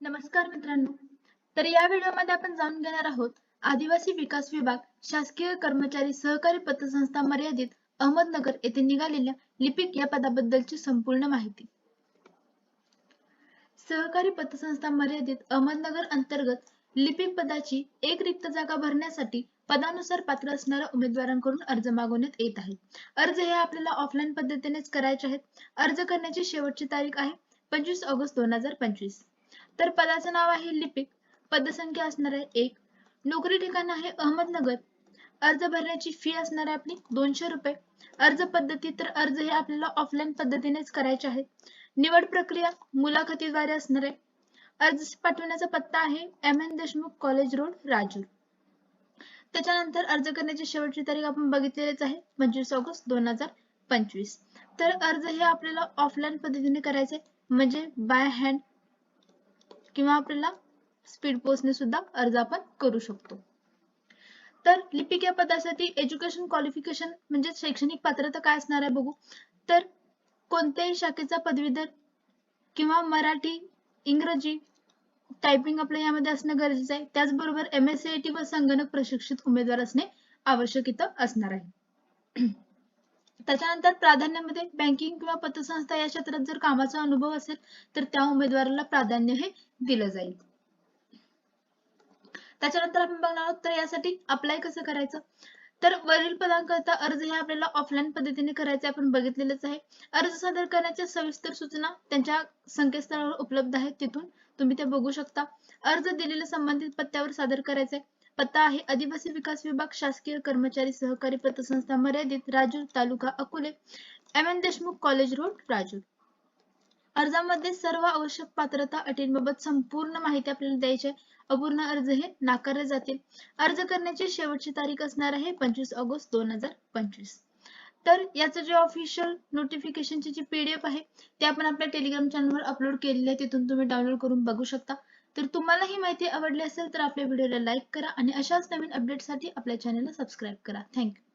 तर या व्हिडिओमध्ये आपण जाणून घेणार आहोत आदिवासी विकास विभाग शासकीय कर्मचारी सहकारी पतसंस्था मर्यादित अहमदनगर येथे निघालेल्या लिपिक या पदाबद्दलची संपूर्ण माहिती. सहकारी पतसंस्था मर्यादित अहमदनगर अंतर्गत लिपिक पदाची एक रिक्त जागा भरण्यासाठी पदानुसार पात्र असणाऱ्या उमेदवारांकडून अर्ज मागवण्यात येत आहे. अर्ज हे आपल्याला ऑफलाईन पद्धतीनेच करायचे आहेत. अर्ज करण्याची शेवटची तारीख आहे पंचवीस ऑगस्ट दोन हजार पंचवीस. तर पदाचं नाव आहे लिपिक. पदसंख्या असणार आहे एक. नोकरी ठिकाण आहे अहमदनगर. अर्ज भरण्याची फी असणार आहे आपली दोनशे रुपये. अर्ज पद्धती तर अर्ज हे आपल्याला ऑफलाईन पद्धतीनेच करायचे आहे निवड प्रक्रिया मुलाखतीद्वारे असणार आहे. अर्ज पाठवण्याचा पत्ता आहे M N Deshmukh college road Rajur. त्याच्यानंतर अर्ज करण्याची शेवटची तारीख आपण बघितलेलीच आहे पंचवीस ऑगस्ट दोन हजार पंचवीस. तर अर्ज हे आपल्याला ऑफलाईन पद्धतीने करायचे म्हणजे बाय हँड किंवा आपल्याला स्पीड पोस्टने सुद्धा अर्ज आपण करू शकतो. तर लिपिक या पदासाठी एज्युकेशन क्वालिफिकेशन म्हणजे शैक्षणिक पात्रता काय असणार आहे बघू. तर कोणत्याही शाखेचा पदवीधर किंवा मराठी इंग्रजी टायपिंग आपल्या यामध्ये असणं गरजेचं आहे. त्याचबरोबर M S C I T व संगणक प्रशिक्षित उमेदवार असणे आवश्यक इथं असणार आहे. त्याच्यानंतर प्राधान्यामध्ये बँकिंग किंवा पतसंस्था या क्षेत्रात जर कामाचा अनुभव असेल तर त्या उमेदवाराला प्राधान्य हे दिलं जाईल. त्याच्यानंतर आपण बघणार आहोत तर यासाठी अप्लाय कसं करायचं? तर वरील पदांकरता अर्ज हे आपल्याला ऑफलाईन पद्धतीने करायचे आपण बघितलेलंच आहे. अर्ज सादर करण्याच्या सविस्तर सूचना त्यांच्या संकेतस्थळावर उपलब्ध आहेत तिथून तुम्ही ते बघू शकता. अर्ज दिलेल्या संबंधित पत्त्यावर सादर करायचे पत्ता आहे आदिवासी विकास विभाग शासकीय कर्मचारी सहकारी पतसंस्था मर्यादित राजूर तालुका Akole M N Deshmukh college road Rajur. अर्जामध्ये सर्व आवश्यक पात्रता अटींबाबत संपूर्ण माहिती आपल्याला द्यायची आहे. अपूर्ण अर्ज हे नाकारले जातील. अर्ज करण्याची शेवटची तारीख असणार आहे पंचवीस ऑगस्ट दोन हजार पंचवीस. तर याचं जे ऑफिशियल नोटिफिकेशनची जी पीडीएफ आहे ते आपण आपल्या टेलिग्राम चॅनलवर अपलोड केलेली आहे. तिथून तुम्ही डाउनलोड करून बघू शकता. तर तुम्हाला ही माहिती आवडली असेल तर आपल्या व्हिडिओला लाईक करा आणि अशाच नवीन अपडेटसाठी आपल्या चॅनलला सबस्क्राईब करा. थँक्यू